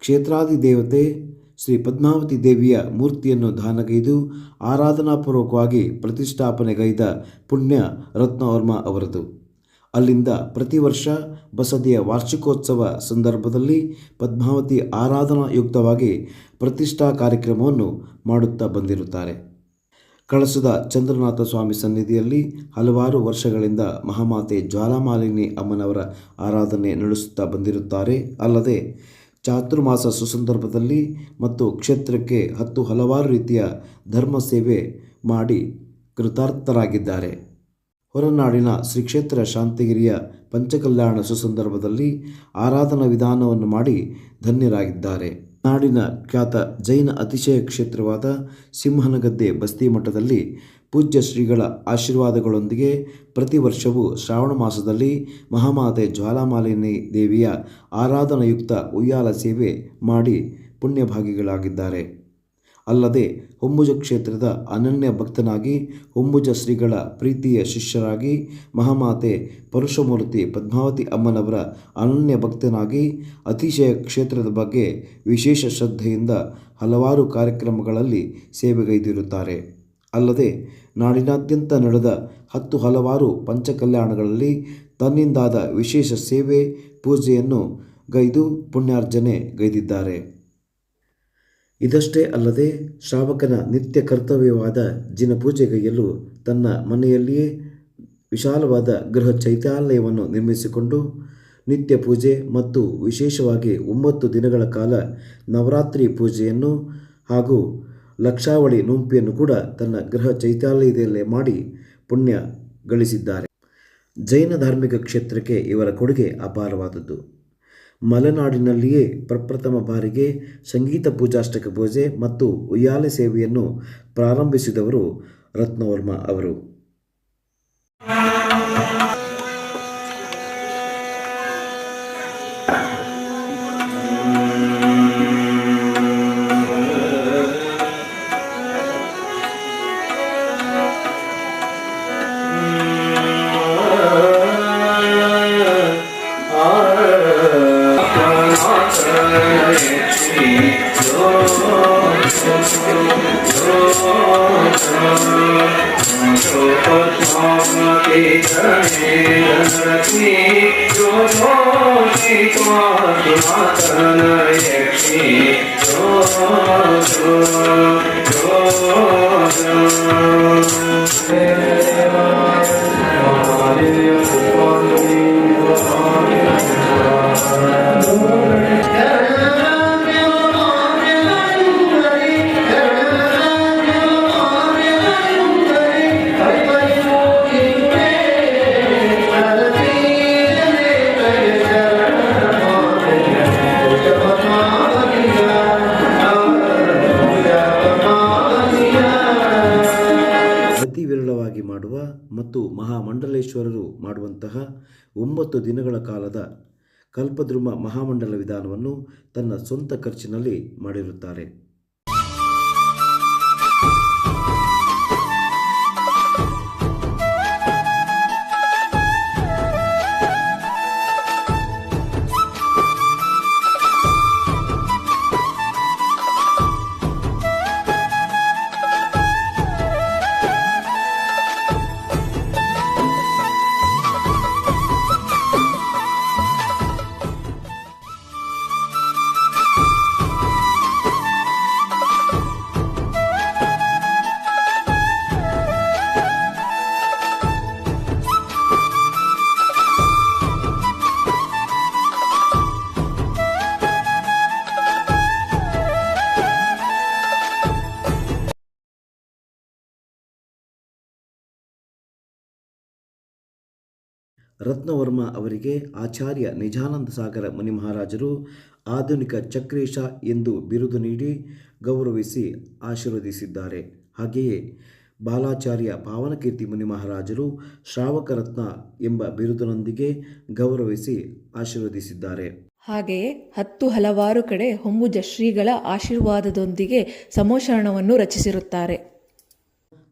S1: ಕ್ಷೇತ್ರಾದಿ ದೇವತೆ ಶ್ರೀ ಪದ್ಮಾವತಿ ದೇವಿಯ ಮೂರ್ತಿಯನ್ನು ದಾನಗೈದು ಆರಾಧನಾಪೂರ್ವಕವಾಗಿ ಪ್ರತಿಷ್ಠಾಪನೆಗೈದ ಪುಣ್ಯ ರತ್ನವರ್ಮ ಅವರದು. ಅಲ್ಲಿಂದ ಪ್ರತಿ ವರ್ಷ ಬಸದಿಯ ವಾರ್ಷಿಕೋತ್ಸವ ಸಂದರ್ಭದಲ್ಲಿ ಪದ್ಮಾವತಿ ಆರಾಧನಾಯುಕ್ತವಾಗಿ ಪ್ರತಿಷ್ಠಾ ಕಾರ್ಯಕ್ರಮವನ್ನು ಮಾಡುತ್ತಾ ಬಂದಿರುತ್ತಾರೆ. ಕಳಸದ ಚಂದ್ರನಾಥ ಸ್ವಾಮಿ ಸನ್ನಿಧಿಯಲ್ಲಿ ಹಲವಾರು ವರ್ಷಗಳಿಂದ ಮಹಾಮಾತೆ ಜ್ವಾಲಾಮಾಲಿನಿ ಅಮ್ಮನವರ ಆರಾಧನೆ ನಡೆಸುತ್ತಾ ಬಂದಿರುತ್ತಾರೆ. ಅಲ್ಲದೆ ಚಾತುರ್ಮಾಸ ಸುಸಂದರ್ಭದಲ್ಲಿ ಮತ್ತು ಕ್ಷೇತ್ರಕ್ಕೆ ಹತ್ತು ಹಲವಾರು ರೀತಿಯ ಧರ್ಮ ಸೇವೆ ಮಾಡಿ ಕೃತಾರ್ಥರಾಗಿದ್ದಾರೆ. ಹೊರನಾಡಿನ ಶ್ರೀ ಕ್ಷೇತ್ರ ಶಾಂತಿಗಿರಿಯ ಪಂಚಕಲ್ಯಾಣ ಸುಸಂದರ್ಭದಲ್ಲಿ ಆರಾಧನಾ ವಿಧಾನವನ್ನು ಮಾಡಿ ಧನ್ಯರಾಗಿದ್ದಾರೆ. ನಾಡಿನ ಖ್ಯಾತ ಜೈನ ಅತಿಶಯ ಕ್ಷೇತ್ರವಾದ ಸಿಂಹನಗದ್ದೆ ಬಸ್ತಿ ಮಠದಲ್ಲಿ ಪೂಜ್ಯ ಶ್ರೀಗಳ ಆಶೀರ್ವಾದಗಳೊಂದಿಗೆ ಪ್ರತಿ ವರ್ಷವೂ ಶ್ರಾವಣ ಮಾಸದಲ್ಲಿ ಮಹಾಮಾತೆ ಜ್ವಾಲಾಮಾಲಿನಿ ದೇವಿಯ ಆರಾಧನಾಯುಕ್ತ ಉಯ್ಯಾಲ ಸೇವೆ ಮಾಡಿ ಪುಣ್ಯಭಾಗಿಗಳಾಗಿದ್ದಾರೆ. ಅಲ್ಲದೆ ಹೊಂಬುಜ ಕ್ಷೇತ್ರದ ಅನನ್ಯ ಭಕ್ತನಾಗಿ ಹೊಂಬುಜ ಶ್ರೀಗಳ ಪ್ರೀತಿಯ ಶಿಷ್ಯರಾಗಿ ಮಹಾಮಾತೆ ಪರಶುಮೂರ್ತಿ ಪದ್ಮಾವತಿ ಅಮ್ಮನವರ ಅನನ್ಯ ಭಕ್ತನಾಗಿ ಅತಿಶಯ ಕ್ಷೇತ್ರದ ಬಗ್ಗೆ ವಿಶೇಷ ಶ್ರದ್ಧೆಯಿಂದ ಹಲವಾರು ಕಾರ್ಯಕ್ರಮಗಳಲ್ಲಿ ಸೇವೆಗೈದಿರುತ್ತಾರೆ. ಅಲ್ಲದೆ ನಾಡಿನಾದ್ಯಂತ ನಡೆದ ಹತ್ತು ಹಲವಾರು ಪಂಚಕಲ್ಯಾಣಗಳಲ್ಲಿ ತನ್ನಿಂದಾದ ವಿಶೇಷ ಸೇವೆ ಪೂಜೆಯನ್ನು ಗೈದು ಪುಣ್ಯಾರ್ಜನೆ ಗೈದಿದ್ದಾರೆ. ಇದಷ್ಟೇ ಅಲ್ಲದೆ ಶ್ರಾವಕನ ನಿತ್ಯ ಕರ್ತವ್ಯವಾದ ಜಿನಪೂಜೆಗೈಯಲು ತನ್ನ ಮನೆಯಲ್ಲಿಯೇ ವಿಶಾಲವಾದ ಗೃಹ ಚೈತ್ಯಾಲಯವನ್ನು ನಿರ್ಮಿಸಿಕೊಂಡು ನಿತ್ಯ ಪೂಜೆ ಮತ್ತು ವಿಶೇಷವಾಗಿ ಒಂಬತ್ತು ದಿನಗಳ ಕಾಲ ನವರಾತ್ರಿ ಪೂಜೆಯನ್ನು ಹಾಗೂ ಲಕ್ಷಾವಳಿ ನುಂಪಿಯನ್ನು ಕೂಡ ತನ್ನ ಗೃಹ ಚೈತ್ಯಾಲಯದಲ್ಲೇ ಮಾಡಿ ಪುಣ್ಯ ಗಳಿಸಿದ್ದಾರೆ. ಜೈನ ಧಾರ್ಮಿಕ ಕ್ಷೇತ್ರಕ್ಕೆ ಇವರ ಕೊಡುಗೆ ಅಪಾರವಾದದ್ದು. ಮಲೆನಾಡಿನಲ್ಲಿಯೇ ಪ್ರಪ್ರಥಮ ಬಾರಿಗೆ ಸಂಗೀತ ಪೂಜಾಷ್ಟಕ ಪೂಜೆ ಮತ್ತು ಉಯ್ಯಾಲೆ ಸೇವೆಯನ್ನು ಪ್ರಾರಂಭಿಸಿದವರು ರತ್ನವರ್ಮ ಅವರು. ಅತಿ ಒಂಬತ್ತು ದಿನಗಳ ಕಾಲದ ಕಲ್ಪದ್ರುಮ ಮಹಾಮಂಡಲ ವಿಧಾನವನ್ನು ತನ್ನ ಸ್ವಂತ ಖರ್ಚಿನಲ್ಲಿ ಮಾಡಿರುತ್ತಾರೆ. ರತ್ನವರ್ಮ ಅವರಿಗೆ ಆಚಾರ್ಯ ನಿಜಾನಂದ ಸಾಗರ ಮುನಿ ಮಹಾರಾಜರು ಆಧುನಿಕ ಚಕ್ರೇಶ ಎಂದು ಬಿರುದು ನೀಡಿ ಗೌರವಿಸಿ ಆಶೀರ್ವದಿಸಿದ್ದಾರೆ. ಹಾಗೆಯೇ ಬಾಲಾಚಾರ್ಯ ಪಾವನಕೀರ್ತಿ ಮುನಿ ಮಹಾರಾಜರು ಶ್ರಾವಕರತ್ನ ಎಂಬ ಬಿರುದಿನೊಂದಿಗೆ ಗೌರವಿಸಿ ಆಶೀರ್ವದಿಸಿದ್ದಾರೆ.
S2: ಹಾಗೆಯೇ ಹತ್ತು ಹಲವಾರು ಕಡೆ ಹೊಂಬುಜ ಶ್ರೀಗಳ ಆಶೀರ್ವಾದದೊಂದಿಗೆ ಸಮೋಶರಣವನ್ನು ರಚಿಸಿರುತ್ತಾರೆ.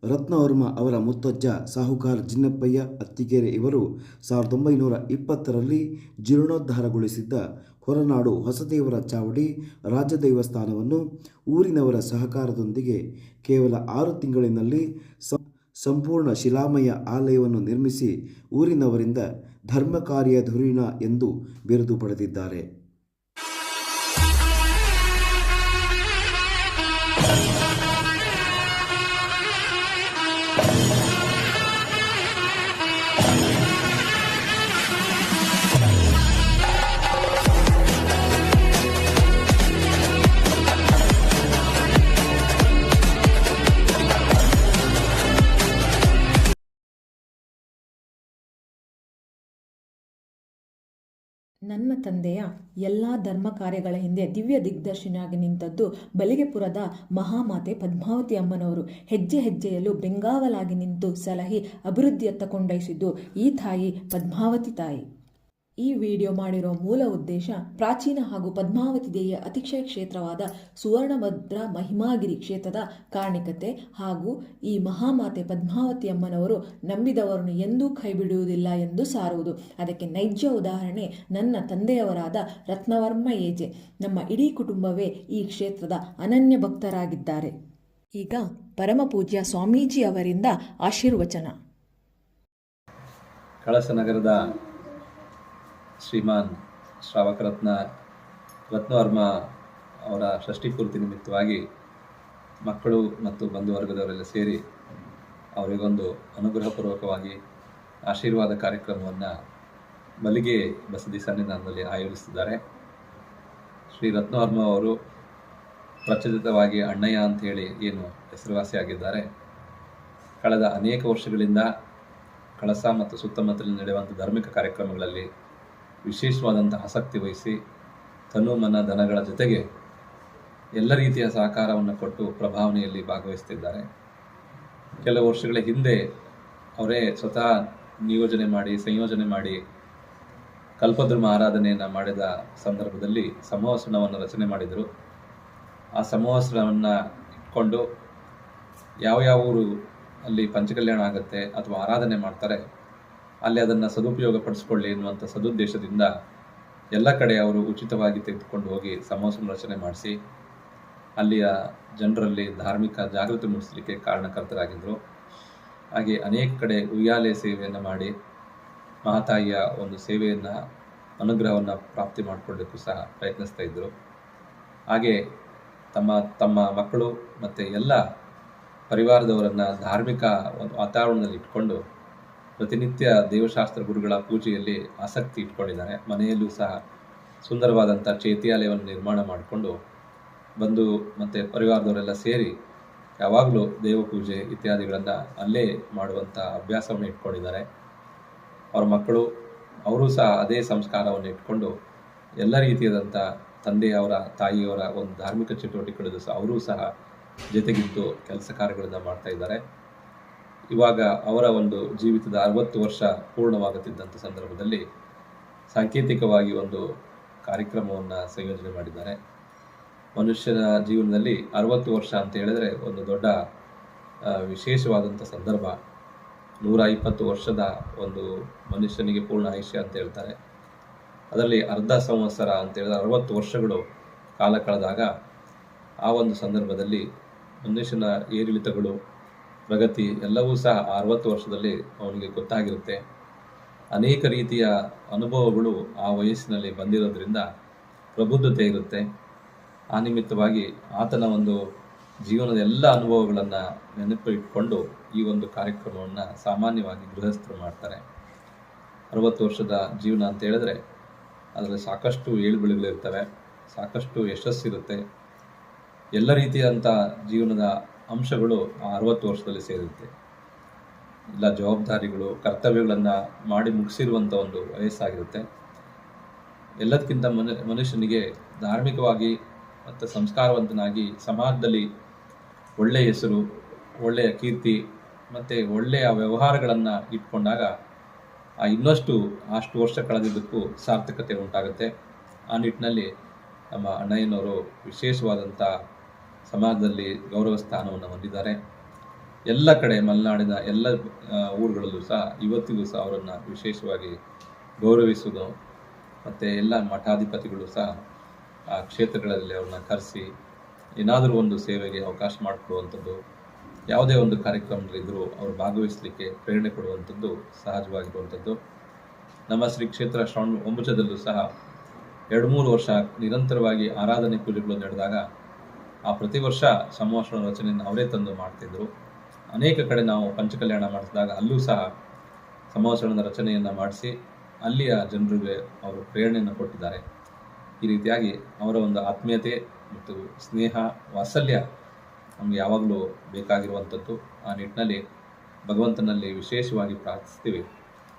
S1: ರತ್ನವರ್ಮ ಅವರ ಮುತ್ತಜ್ಜ ಸಾಹುಕಾರ್ ಜಿನ್ನಪ್ಪಯ್ಯ ಅತ್ತಿಗೆರೆ ಇವರು ಸಾವಿರದ ಒಂಬೈನೂರ ಇಪ್ಪತ್ತರಲ್ಲಿ ಜೀರ್ಣೋದ್ಧಾರಗೊಳಿಸಿದ್ದ ಹೊರನಾಡು ಹೊಸದೇವರ ಚಾವಡಿ ರಾಜದೈವಸ್ಥಾನವನ್ನು ಊರಿನವರ ಸಹಕಾರದೊಂದಿಗೆ ಕೇವಲ ಆರು ತಿಂಗಳಿನಲ್ಲಿ ಸಂಪೂರ್ಣ ಶಿಲಾಮಯ ಆಲಯವನ್ನು ನಿರ್ಮಿಸಿ ಊರಿನವರಿಂದ ಧರ್ಮ ಕಾರ್ಯ ಧುರೀಣ ಎಂದು ಬಿರುದು ಪಡೆದಿದ್ದಾರೆ.
S2: ನನ್ನ ತಂದೆಯ ಎಲ್ಲ ಧರ್ಮ ಕಾರ್ಯಗಳ ಹಿಂದೆ ದಿವ್ಯ ದಿಗ್ದರ್ಶಿನಿಯಾಗಿ ನಿಂತದ್ದು ಬಲಿಗೆಪುರದ ಮಹಾಮಾತೆ ಪದ್ಮಾವತಿ ಅಮ್ಮನವರು. ಹೆಜ್ಜೆ ಹೆಜ್ಜೆಯಲ್ಲೂ ಬೆಂಗಾವಲಾಗಿ ನಿಂತು ಸಲಹಿ ಅಭಿವೃದ್ಧಿಯತ್ತ ಕೊಂಡೊಯ್ಸಿದ್ದು ಈ ತಾಯಿ ಪದ್ಮಾವತಿ ತಾಯಿ. ಈ ವಿಡಿಯೋ ಮಾಡಿರೋ ಮೂಲ ಉದ್ದೇಶ ಪ್ರಾಚೀನ ಹಾಗೂ ಪದ್ಮಾವತಿ ದೇವಿಯ ಅತಿಕ್ಷಯ ಕ್ಷೇತ್ರವಾದ ಸುವರ್ಣಭದ್ರ ಮಹಿಮಾಗಿರಿ ಕ್ಷೇತ್ರದ ಕಾರಣಿಕತೆ ಹಾಗೂ ಈ ಮಹಾಮಾತೆ ಪದ್ಮಾವತಿ ಅಮ್ಮನವರು ನಂಬಿದವರನ್ನು ಎಂದೂ ಕೈಬಿಡುವುದಿಲ್ಲ ಎಂದು ಸಾರುವುದು. ಅದಕ್ಕೆ ನೈಜ ಉದಾಹರಣೆ ನನ್ನ ತಂದೆಯವರಾದ ರತ್ನವರ್ಮ ಏಜೆ. ನಮ್ಮ ಇಡೀ ಕುಟುಂಬವೇ ಈ ಕ್ಷೇತ್ರದ ಅನನ್ಯ ಭಕ್ತರಾಗಿದ್ದಾರೆ. ಈಗ ಪರಮಪೂಜ್ಯ ಸ್ವಾಮೀಜಿ ಅವರಿಂದ ಆಶೀರ್ವಚನ.
S3: ಕಳಸ ನಗರದ ಶ್ರೀಮಾನ್ ಶ್ರಾವಕರತ್ನ ರತ್ನವರ್ಮ ಅವರ ಷಷ್ಠಿ ಪೂರ್ತಿ ನಿಮಿತ್ತವಾಗಿ ಮಕ್ಕಳು ಮತ್ತು ಬಂಧುವರ್ಗದವರೆಲ್ಲ ಸೇರಿ ಅವರಿಗೊಂದು ಅನುಗ್ರಹಪೂರ್ವಕವಾಗಿ ಆಶೀರ್ವಾದ ಕಾರ್ಯಕ್ರಮವನ್ನು ಮಲ್ಲಿಗೆ ಬಸದಿ ಸನ್ನಿಧಾನದಲ್ಲಿ ಆಯೋಜಿಸಿದ್ದಾರೆ. ಶ್ರೀ ರತ್ನವರ್ಮ ಅವರು ಪ್ರಚಲಿತವಾಗಿ ಅಣ್ಣಯ್ಯ ಅಂಥೇಳಿ ಏನು ಹೆಸರುವಾಸಿಯಾಗಿದ್ದಾರೆ ಕಳೆದ ಅನೇಕ ವರ್ಷಗಳಿಂದ ಕಳಸ ಮತ್ತು ಸುತ್ತಮುತ್ತಲಿನ ನಡೆಯುವಂಥ ಧಾರ್ಮಿಕ ಕಾರ್ಯಕ್ರಮಗಳಲ್ಲಿ ವಿಶೇಷವಾದಂಥ ಆಸಕ್ತಿ ವಹಿಸಿ ತನು ಮನ ದನಗಳ ಜೊತೆಗೆ ಎಲ್ಲ ರೀತಿಯ ಸಹಕಾರವನ್ನು ಕೊಟ್ಟು ಪ್ರಭಾವನೆಯಲ್ಲಿ ಭಾಗವಹಿಸ್ತಿದ್ದಾರೆ. ಕೆಲವು ವರ್ಷಗಳ ಹಿಂದೆ ಅವರೇ ಸ್ವತಃ ನಿಯೋಜನೆ ಮಾಡಿ, ಸಂಯೋಜನೆ ಮಾಡಿ ಕಲ್ಪದ್ರಮ ಆರಾಧನೆಯನ್ನು ಮಾಡಿದ ಸಂದರ್ಭದಲ್ಲಿ ಸಮವಸನವನ್ನು ರಚನೆ ಮಾಡಿದರು. ಆ ಸಮವಸನವನ್ನು ಇಟ್ಕೊಂಡು ಯಾವ ಯಾವ ಊರು ಅಲ್ಲಿ ಪಂಚಕಲ್ಯಾಣ ಆಗುತ್ತೆ ಅಥವಾ ಆರಾಧನೆ ಮಾಡ್ತಾರೆ ಅಲ್ಲಿ ಅದನ್ನು ಸದುಪಯೋಗ ಪಡಿಸ್ಕೊಳ್ಳಿ ಎನ್ನುವಂಥ ಸದುದ್ದೇಶದಿಂದ ಎಲ್ಲ ಕಡೆ ಅವರು ಉಚಿತವಾಗಿ ತೆಗೆದುಕೊಂಡು ಹೋಗಿ ಸಮೋಸನ ರಚನೆ ಮಾಡಿಸಿ ಅಲ್ಲಿಯ ಜನರಲ್ಲಿ ಧಾರ್ಮಿಕ ಜಾಗೃತಿ ಮೂಡಿಸಲಿಕ್ಕೆ ಕಾರಣಕರ್ತರಾಗಿದ್ದರು. ಹಾಗೆ ಅನೇಕ ಕಡೆ ಉಯ್ಯಾಲೆ ಸೇವೆಯನ್ನು ಮಾಡಿ ಮಹಾತಾಯಿಯ ಒಂದು ಸೇವೆಯನ್ನು, ಅನುಗ್ರಹವನ್ನು ಪ್ರಾಪ್ತಿ ಮಾಡಿಕೊಳ್ಳಿಕ್ಕೂ ಸಹ ಪ್ರಯತ್ನಿಸ್ತಾ ಇದ್ದರು. ಹಾಗೆ ತಮ್ಮ ತಮ್ಮ ಮಕ್ಕಳು ಮತ್ತು ಎಲ್ಲ ಪರಿವಾರದವರನ್ನು ಧಾರ್ಮಿಕ ಒಂದು ವಾತಾವರಣದಲ್ಲಿ ಇಟ್ಕೊಂಡು ಪ್ರತಿನಿತ್ಯ ದೇವಶಾಸ್ತ್ರ ಗುರುಗಳ ಪೂಜೆಯಲ್ಲಿ ಆಸಕ್ತಿ ಇಟ್ಕೊಂಡಿದ್ದಾರೆ. ಮನೆಯಲ್ಲೂ ಸಹ ಸುಂದರವಾದಂಥ ಚೈತ್ಯಾಲಯವನ್ನು ನಿರ್ಮಾಣ ಮಾಡಿಕೊಂಡು ಬಂದು ಮತ್ತು ಪರಿವಾರದವರೆಲ್ಲ ಸೇರಿ ಯಾವಾಗಲೂ ದೇವಪೂಜೆ ಇತ್ಯಾದಿಗಳನ್ನು ಅಲ್ಲೇ ಮಾಡುವಂಥ ಅಭ್ಯಾಸವನ್ನು ಇಟ್ಕೊಂಡಿದ್ದಾರೆ. ಅವರ ಮಕ್ಕಳು, ಅವರು ಸಹ ಅದೇ ಸಂಸ್ಕಾರವನ್ನು ಇಟ್ಕೊಂಡು ಎಲ್ಲ ರೀತಿಯಾದಂಥ ತಂದೆಯವರ, ತಾಯಿಯವರ ಒಂದು ಧಾರ್ಮಿಕ ಚಟುವಟಿಕೆಗಳಲ್ಲೂ ಸಹ ಅವರೂ ಸಹ ಜೊತೆಗಿದ್ದು ಕೆಲಸ ಕಾರ್ಯಗಳನ್ನು ಮಾಡ್ತಾ ಇದ್ದಾರೆ. ಇವಾಗ ಅವರ ಒಂದು ಜೀವಿತದ ಅರವತ್ತು ವರ್ಷ ಪೂರ್ಣವಾಗುತ್ತಿದ್ದಂಥ ಸಂದರ್ಭದಲ್ಲಿ ಸಾಂಕೇತಿಕವಾಗಿ ಒಂದು ಕಾರ್ಯಕ್ರಮವನ್ನು ಸಂಯೋಜನೆ ಮಾಡಿದ್ದಾರೆ. ಮನುಷ್ಯನ ಜೀವನದಲ್ಲಿ ಅರವತ್ತು ವರ್ಷ ಅಂತ ಹೇಳಿದ್ರೆ ಒಂದು ದೊಡ್ಡ ವಿಶೇಷವಾದಂಥ ಸಂದರ್ಭ. ನೂರ ಇಪ್ಪತ್ತು ವರ್ಷದ ಒಂದು ಮನುಷ್ಯನಿಗೆ ಪೂರ್ಣ ಆಯುಷ್ಯ ಅಂತ ಹೇಳ್ತಾರೆ. ಅದರಲ್ಲಿ ಅರ್ಧ ಸಂವತ್ಸರ ಅಂತ ಹೇಳಿದ್ರೆ ಅರವತ್ತು ವರ್ಷಗಳು ಕಾಲ ಕಳೆದಾಗ ಆ ಒಂದು ಸಂದರ್ಭದಲ್ಲಿ ಮನುಷ್ಯನ ಏರಿಳಿತಗಳು ಪ್ರಗತಿ ಎಲ್ಲವೂ ಸಹ ಅರವತ್ತು ವರ್ಷದಲ್ಲಿ ಅವನಿಗೆ ಗೊತ್ತಾಗಿರುತ್ತೆ. ಅನೇಕ ರೀತಿಯ ಅನುಭವಗಳು ಆ ವಯಸ್ಸಿನಲ್ಲಿ ಬಂದಿರೋದ್ರಿಂದ ಪ್ರಬುದ್ಧತೆ ಇರುತ್ತೆ. ಆ ನಿಮಿತ್ತವಾಗಿ ಆತನ ಒಂದು ಜೀವನದ ಎಲ್ಲ ಅನುಭವಗಳನ್ನು ನೆನಪು ಇಟ್ಕೊಂಡು ಈ ಒಂದು ಕಾರ್ಯಕ್ರಮವನ್ನು ಸಾಮಾನ್ಯವಾಗಿ ಗೃಹಸ್ಥರು ಮಾಡ್ತಾರೆ. ಅರವತ್ತು ವರ್ಷದ ಜೀವನ ಅಂತ ಹೇಳಿದ್ರೆ ಅದರಲ್ಲಿ ಸಾಕಷ್ಟು ಏಳುಬೀಳುಗಳಿರ್ತವೆ ಸಾಕಷ್ಟು ಯಶಸ್ಸಿರುತ್ತೆ. ಎಲ್ಲ ರೀತಿಯಾದಂಥ ಜೀವನದ ಅಂಶಗಳು ಅರವತ್ತು ವರ್ಷದಲ್ಲಿ ಸೇರುತ್ತೆ ಎಲ್ಲ ಜವಾಬ್ದಾರಿಗಳು, ಕರ್ತವ್ಯಗಳನ್ನು ಮಾಡಿ ಮುಗಿಸಿರುವಂಥ ಒಂದು ವಯಸ್ಸಾಗಿರುತ್ತೆ. ಎಲ್ಲದಕ್ಕಿಂತ ಮನು, ಮನುಷ್ಯನಿಗೆ ಧಾರ್ಮಿಕವಾಗಿ ಮತ್ತು ಸಂಸ್ಕಾರವಂತನಾಗಿ ಸಮಾಜದಲ್ಲಿ ಒಳ್ಳೆಯ ಹೆಸರು, ಒಳ್ಳೆಯ ಕೀರ್ತಿ ಮತ್ತು ಒಳ್ಳೆಯ ವ್ಯವಹಾರಗಳನ್ನು ಇಟ್ಕೊಂಡಾಗ ಆ ಇನ್ನಷ್ಟು ಅಷ್ಟು ವರ್ಷ ಕಳೆದಿದ್ದಕ್ಕೂ ಸಾರ್ಥಕತೆ ಉಂಟಾಗುತ್ತೆ. ಆ ನಿಟ್ಟಿನಲ್ಲಿ ನಮ್ಮ ಅಣ್ಣಯ್ಯನವರು ವಿಶೇಷವಾದಂಥ ಸಮಾಜದಲ್ಲಿ ಗೌರವ ಸ್ಥಾನವನ್ನು ಹೊಂದಿದ್ದಾರೆ. ಎಲ್ಲ ಕಡೆ ಮಲೆನಾಡಿನ ಎಲ್ಲ ಊರುಗಳಲ್ಲೂ ಸಹ ಇವತ್ತಿಗೂ ಸಹ ಅವರನ್ನು ವಿಶೇಷವಾಗಿ ಗೌರವಿಸುವುದು ಮತ್ತು ಎಲ್ಲ ಮಠಾಧಿಪತಿಗಳು ಸಹ ಆ ಕ್ಷೇತ್ರಗಳಲ್ಲಿ ಅವ್ರನ್ನ ಕರೆಸಿ ಏನಾದರೂ ಒಂದು ಸೇವೆಗೆ ಅವಕಾಶ ಮಾಡಿಕೊಡುವಂಥದ್ದು, ಯಾವುದೇ ಒಂದು ಕಾರ್ಯಕ್ರಮಗಳಿದ್ದರೂ ಅವರು ಭಾಗವಹಿಸಲಿಕ್ಕೆ ಪ್ರೇರಣೆ ಕೊಡುವಂಥದ್ದು ಸಹಜವಾಗಿರುವಂಥದ್ದು. ನಮ್ಮ ಶ್ರೀ ಕ್ಷೇತ್ರ ಶ್ರವಣ ಒಂಬುಜದಲ್ಲೂ ಸಹ ಎರಡು ಮೂರು ವರ್ಷ ನಿರಂತರವಾಗಿ ಆರಾಧನೆ ಪೂಜೆಗಳು ನಡೆದಾಗ ಆ ಪ್ರತಿ ವರ್ಷ ಸಂವರ್ಷಣ ರಚನೆಯನ್ನು ಅವರೇ ತಂದು ಮಾಡ್ತಿದ್ರು. ಅನೇಕ ಕಡೆ ನಾವು ಪಂಚಕಲ್ಯಾಣ ಮಾಡಿಸಿದಾಗ ಅಲ್ಲೂ ಸಹ ಸಂವತ್ಸರಣದ ರಚನೆಯನ್ನು ಮಾಡಿಸಿ ಅಲ್ಲಿಯ ಜನರಿಗೆ ಅವರು ಪ್ರೇರಣೆಯನ್ನು ಕೊಟ್ಟಿದ್ದಾರೆ. ಈ ರೀತಿಯಾಗಿ ಅವರ ಒಂದು ಆತ್ಮೀಯತೆ ಮತ್ತು ಸ್ನೇಹ, ವಾತ್ಸಲ್ಯ ನಮಗೆ ಯಾವಾಗಲೂ ಬೇಕಾಗಿರುವಂಥದ್ದು. ಆ ನಿಟ್ಟಿನಲ್ಲಿ ಭಗವಂತನಲ್ಲಿ ವಿಶೇಷವಾಗಿ ಪ್ರಾರ್ಥಿಸ್ತೀವಿ.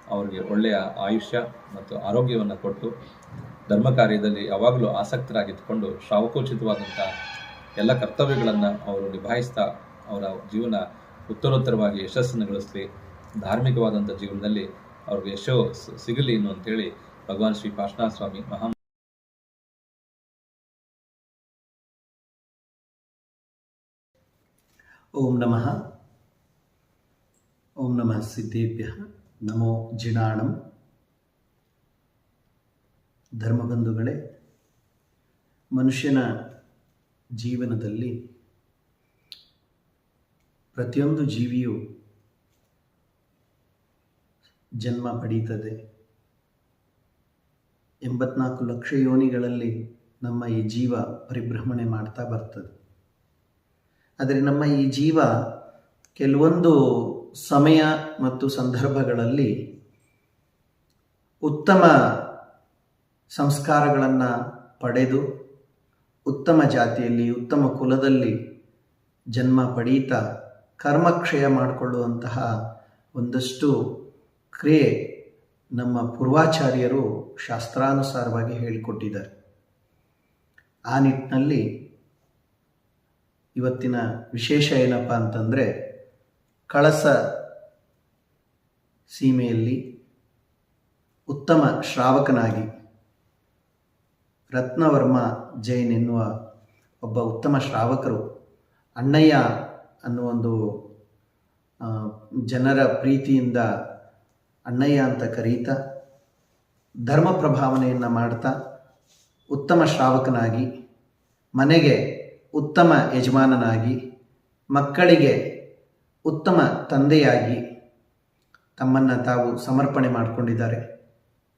S3: ಅವರಿಗೆ ಒಳ್ಳೆಯ ಆಯುಷ್ಯ ಮತ್ತು ಆರೋಗ್ಯವನ್ನು ಕೊಟ್ಟು ಧರ್ಮ ಕಾರ್ಯದಲ್ಲಿ ಯಾವಾಗಲೂ ಆಸಕ್ತರಾಗಿದ್ದುಕೊಂಡು ಶ್ರಾವಕೋಚಿತವಾದಂಥ ಎಲ್ಲ ಕರ್ತವ್ಯಗಳನ್ನು ಅವರು ನಿಭಾಯಿಸ್ತಾ ಅವರ ಜೀವನ ಉತ್ತರೋತ್ತರವಾಗಿ ಯಶಸ್ಸನ್ನು ಗಳಿಸಲಿ. ಧಾರ್ಮಿಕವಾದಂಥ ಜೀವನದಲ್ಲಿ ಅವ್ರಿಗೆ ಯಶೋ ಸಿಗಲಿ ಇನ್ನು ಅಂತೇಳಿ ಭಗವಾನ್ ಶ್ರೀ ಪಾರ್ಶ್ವನಾಥ ಸ್ವಾಮಿ ಮಹಾ
S4: ಓಂ ನಮಃ. ಓಂ ನಮಃ ಸಿದ್ಧೇಭ್ಯ ನಮೋ ಜಿಣಾಣಂ. ಧರ್ಮಬಂಧುಗಳೇ, ಮನುಷ್ಯನ ಜೀವನದಲ್ಲಿ ಪ್ರತಿಯೊಂದು ಜೀವಿಯು ಜನ್ಮ ಪಡೀತದೆ. ಎಂಬತ್ನಾಲ್ಕು ಲಕ್ಷ ಯೋನಿಗಳಲ್ಲಿ ನಮ್ಮ ಈ ಜೀವ ಪರಿಭ್ರಮಣೆ ಮಾಡ್ತಾ ಬರ್ತದೆ. ಆದರೆ ನಮ್ಮ ಈ ಜೀವ ಕೆಲವೊಂದು ಸಮಯ ಮತ್ತು ಸಂದರ್ಭಗಳಲ್ಲಿ ಉತ್ತಮ ಸಂಸ್ಕಾರಗಳನ್ನು ಪಡೆದು ಉತ್ತಮ ಜಾತಿಯಲ್ಲಿ, ಉತ್ತಮ ಕುಲದಲ್ಲಿ ಜನ್ಮ ಪಡೀತಾ ಕರ್ಮಕ್ಷಯ ಮಾಡಿಕೊಳ್ಳುವಂತಹ ಒಂದಷ್ಟು ಕ್ರಿಯೆ ನಮ್ಮ ಪೂರ್ವಾಚಾರ್ಯರು ಶಾಸ್ತ್ರಾನುಸಾರವಾಗಿ ಹೇಳಿಕೊಟ್ಟಿದ್ದಾರೆ. ಆ ನಿಟ್ಟಿನಲ್ಲಿ ಇವತ್ತಿನ ವಿಶೇಷ ಏನಪ್ಪ ಅಂತಂದರೆ ಕಳಸ ಸೀಮೆಯಲ್ಲಿ ಉತ್ತಮ ಶ್ರಾವಕನಾಗಿ ರತ್ನವರ್ಮ ಜೈನ್ ಎನ್ನುವ ಒಬ್ಬ ಉತ್ತಮ ಶ್ರಾವಕರು. ಅಣ್ಣಯ್ಯ ಅನ್ನುವ ಒಂದು ಜನರ ಪ್ರೀತಿಯಿಂದ ಅಣ್ಣಯ್ಯ ಅಂತ ಕರೀತಾ. ಧರ್ಮ ಪ್ರಭಾವನೆಯನ್ನು ಮಾಡ್ತಾ ಉತ್ತಮ ಶ್ರಾವಕನಾಗಿ, ಮನೆಗೆ ಉತ್ತಮ ಯಜಮಾನನಾಗಿ, ಮಕ್ಕಳಿಗೆ ಉತ್ತಮ ತಂದೆಯಾಗಿ ತಮ್ಮನ್ನು ತಾವು ಸಮರ್ಪಣೆ ಮಾಡಿಕೊಂಡಿದ್ದಾರೆ.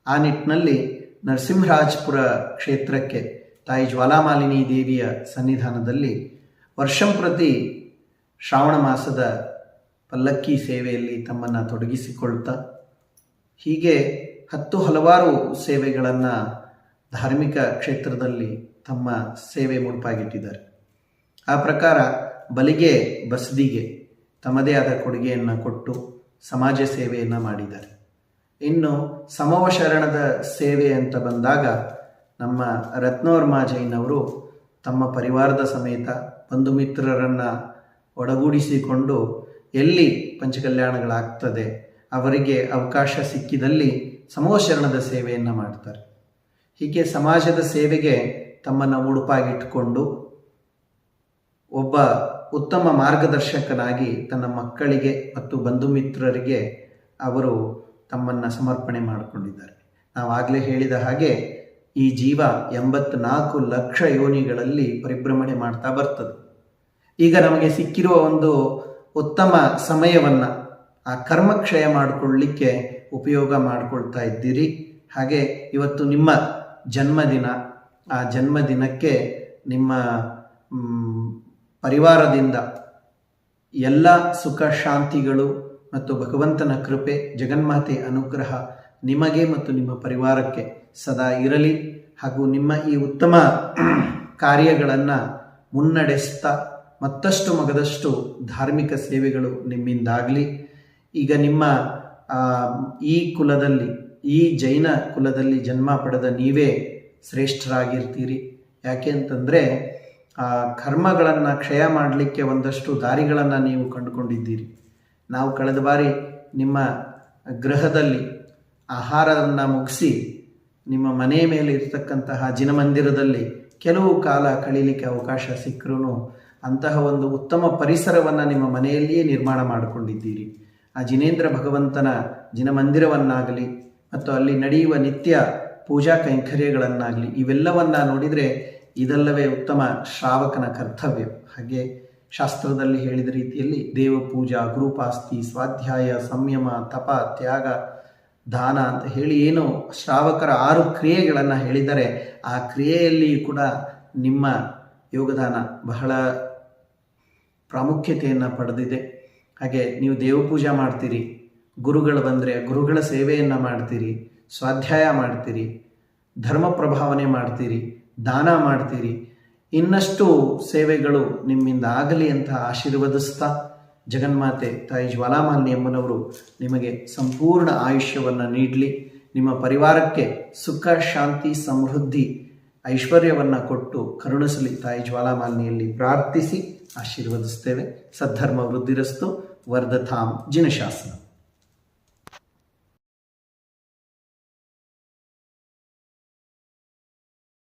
S4: ಆ ನಿಟ್ಟಿನಲ್ಲಿ ನರಸಿಂಹರಾಜಪುರ ಕ್ಷೇತ್ರಕ್ಕೆ ತಾಯಿ ಜ್ವಾಲಾಮಾಲಿನಿ ದೇವಿಯ ಸನ್ನಿಧಾನದಲ್ಲಿ ವರ್ಷಂಪ್ರತಿ ಶ್ರಾವಣ ಮಾಸದ ಪಲ್ಲಕ್ಕಿ ಸೇವೆಯಲ್ಲಿ ತಮ್ಮನ್ನು ತೊಡಗಿಸಿಕೊಳ್ತಾ ಹೀಗೆ ಹತ್ತು ಹಲವಾರು ಸೇವೆಗಳನ್ನು ಧಾರ್ಮಿಕ ಕ್ಷೇತ್ರದಲ್ಲಿ ತಮ್ಮ ಸೇವೆ ಮುಡುಪಾಗಿಟ್ಟಿದ್ದಾರೆ. ಆ ಪ್ರಕಾರ ಬಲಿಗೆ, ಬಸದಿಗೆ ತಮ್ಮದೇ ಆದ ಕೊಡುಗೆಯನ್ನು ಕೊಟ್ಟು ಸಮಾಜ ಸೇವೆಯನ್ನು ಮಾಡಿದ್ದಾರೆ. ಇನ್ನು ಸಮವ ಶರಣದ ಸೇವೆ ಅಂತ ಬಂದಾಗ ನಮ್ಮ ರತ್ನವರ್ಮಾ ಜೈನ್ ಅವರು ತಮ್ಮ ಪರಿವಾರದ ಸಮೇತ ಬಂಧು ಮಿತ್ರರನ್ನು ಒಡಗೂಡಿಸಿಕೊಂಡು ಎಲ್ಲಿ ಪಂಚಕಲ್ಯಾಣಗಳಾಗ್ತದೆ ಅವರಿಗೆ ಅವಕಾಶ ಸಿಕ್ಕಿದಲ್ಲಿ ಸಮವ ಶರಣದ ಸೇವೆಯನ್ನು ಮಾಡ್ತಾರೆ. ಹೀಗೆ ಸಮಾಜದ ಸೇವೆಗೆ ತಮ್ಮನ್ನು ಉಡುಪಾಗಿಟ್ಟುಕೊಂಡು ಒಬ್ಬ ಉತ್ತಮ ಮಾರ್ಗದರ್ಶಕನಾಗಿ ತನ್ನ ಮಕ್ಕಳಿಗೆ ಮತ್ತು ಬಂಧು ಮಿತ್ರರಿಗೆ ಅವರು ತಮ್ಮನ್ನು ಸಮರ್ಪಣೆ ಮಾಡಿಕೊಂಡಿದ್ದಾರೆ. ನಾವಾಗಲೇ ಹೇಳಿದ ಹಾಗೆ ಈ ಜೀವ ಎಂಬತ್ನಾಲ್ಕು ಲಕ್ಷ ಯೋನಿಗಳಲ್ಲಿ ಪರಿಭ್ರಮಣೆ ಮಾಡ್ತಾ ಬರ್ತದೆ. ಈಗ ನಮಗೆ ಸಿಕ್ಕಿರುವ ಒಂದು ಉತ್ತಮ ಸಮಯವನ್ನು ಆ ಕರ್ಮಕ್ಷಯ ಮಾಡಿಕೊಳ್ಳಿಕ್ಕೆ ಉಪಯೋಗ ಮಾಡಿಕೊಳ್ತಾ ಇದ್ದೀರಿ. ಹಾಗೆ ಇವತ್ತು ನಿಮ್ಮ ಜನ್ಮದಿನ, ಆ ಜನ್ಮದಿನಕ್ಕೆ ನಿಮ್ಮ ಪರಿವಾರದಿಂದ ಎಲ್ಲ ಸುಖ ಶಾಂತಿಗಳು ಮತ್ತು ಭಗವಂತನ ಕೃಪೆ ಜಗನ್ಮಾತೆ ಅನುಗ್ರಹ ನಿಮಗೆ ಮತ್ತು ನಿಮ್ಮ ಪರಿವಾರಕ್ಕೆ ಸದಾ ಇರಲಿ. ಹಾಗೂ ನಿಮ್ಮ ಈ ಉತ್ತಮ ಕಾರ್ಯಗಳನ್ನು ಮುನ್ನಡೆಸ್ತಾ ಮತ್ತಷ್ಟು ಮಗದಷ್ಟು ಧಾರ್ಮಿಕ ಸೇವೆಗಳು ನಿಮ್ಮಿಂದಾಗಲಿ. ಈಗ ನಿಮ್ಮ ಈ ಕುಲದಲ್ಲಿ, ಈ ಜೈನ ಕುಲದಲ್ಲಿ ಜನ್ಮ ಪಡೆದ ನೀವೇ ಶ್ರೇಷ್ಠರಾಗಿರ್ತೀರಿ. ಯಾಕೆ ಅಂತಂದರೆ, ಆ, ಕರ್ಮಗಳನ್ನು ಕ್ಷಯ ಮಾಡಲಿಕ್ಕೆ ಒಂದಷ್ಟು ದಾರಿಗಳನ್ನು ನೀವು ಕಂಡುಕೊಂಡಿದ್ದೀರಿ. ನಾವು ಕಳೆದ ಬಾರಿ ನಿಮ್ಮ ಗೃಹದಲ್ಲಿ ಆಹಾರವನ್ನು ಮುಗಿಸಿ ನಿಮ್ಮ ಮನೆ ಮೇಲೆ ಇರತಕ್ಕಂತಹ ಜಿನಮಂದಿರದಲ್ಲಿ ಕೆಲವು ಕಾಲ ಕಳೀಲಿಕ್ಕೆ ಅವಕಾಶ ಸಿಕ್ಕರೂ ಅಂತಹ ಒಂದು ಉತ್ತಮ ಪರಿಸರವನ್ನು ನಿಮ್ಮ ಮನೆಯಲ್ಲಿಯೇ ನಿರ್ಮಾಣ ಮಾಡಿಕೊಂಡಿದ್ದೀರಿ. ಆ ಜಿನೇಂದ್ರ ಭಗವಂತನ ಜಿನಮಂದಿರವನ್ನಾಗಲಿ ಮತ್ತು ಅಲ್ಲಿ ನಡೆಯುವ ನಿತ್ಯ ಪೂಜಾ ಕೈಂಕರ್ಯಗಳನ್ನಾಗಲಿ ಇವೆಲ್ಲವನ್ನು ನೋಡಿದರೆ ಇದಲ್ಲವೇ ಉತ್ತಮ ಶ್ರಾವಕನ ಕರ್ತವ್ಯ. ಹಾಗೆ ಶಾಸ್ತ್ರದಲ್ಲಿ ಹೇಳಿದ ರೀತಿಯಲ್ಲಿ ದೇವ ಪೂಜಾ ಗುರುಪಾಸ್ತಿ ಸ್ವಾಧ್ಯಾಯ, ಸಂಯಮ, ತಪ, ತ್ಯಾಗ, ದಾನ ಅಂತ ಹೇಳಿ ಏನು ಶ್ರಾವಕರ ಆರು ಕ್ರಿಯೆಗಳನ್ನು ಹೇಳಿದರೆ ಆ ಕ್ರಿಯೆಯಲ್ಲಿ ಕೂಡ ನಿಮ್ಮ ಯೋಗದಾನ ಬಹಳ ಪ್ರಾಮುಖ್ಯತೆಯನ್ನು ಪಡೆದಿದೆ. ಹಾಗೆ ನೀವು ದೇವಪೂಜೆ ಮಾಡ್ತೀರಿ, ಗುರುಗಳು ಬಂದರೆ ಗುರುಗಳ ಸೇವೆಯನ್ನು ಮಾಡ್ತೀರಿ, ಸ್ವಾಧ್ಯಾಯ ಮಾಡ್ತೀರಿ, ಧರ್ಮ ಪ್ರಭಾವನೆ ಮಾಡ್ತೀರಿ, ದಾನ ಮಾಡ್ತೀರಿ ಇನ್ನಷ್ಟು ಸೇವೆಗಳು ನಿಮ್ಮಿಂದ ಆಗಲಿ ಅಂತ ಆಶೀರ್ವದಿಸ್ತಾ ಜಗನ್ಮಾತೆ ತಾಯಿ ಜ್ವಾಲಾಮಾಲಿನಿ ಎಂಬನವರು ನಿಮಗೆ ಸಂಪೂರ್ಣ ಆಯುಷ್ಯವನ್ನು ನೀಡಲಿ. ನಿಮ್ಮ ಪರಿವಾರಕ್ಕೆ ಸುಖ, ಶಾಂತಿ, ಸಮೃದ್ಧಿ, ಐಶ್ವರ್ಯವನ್ನು ಕೊಟ್ಟು ಕರುಣಿಸಲಿ ತಾಯಿ ಜ್ವಾಲಾಮಾಲಿನಿಯಲ್ಲಿ ಪ್ರಾರ್ಥಿಸಿ ಆಶೀರ್ವದಿಸ್ತೇವೆ. ಸದ್ಧರ್ಮ ವೃದ್ಧಿರಸ್ತು. ವರ್ಧತಾಂ ಜಿನಶಾಸನ.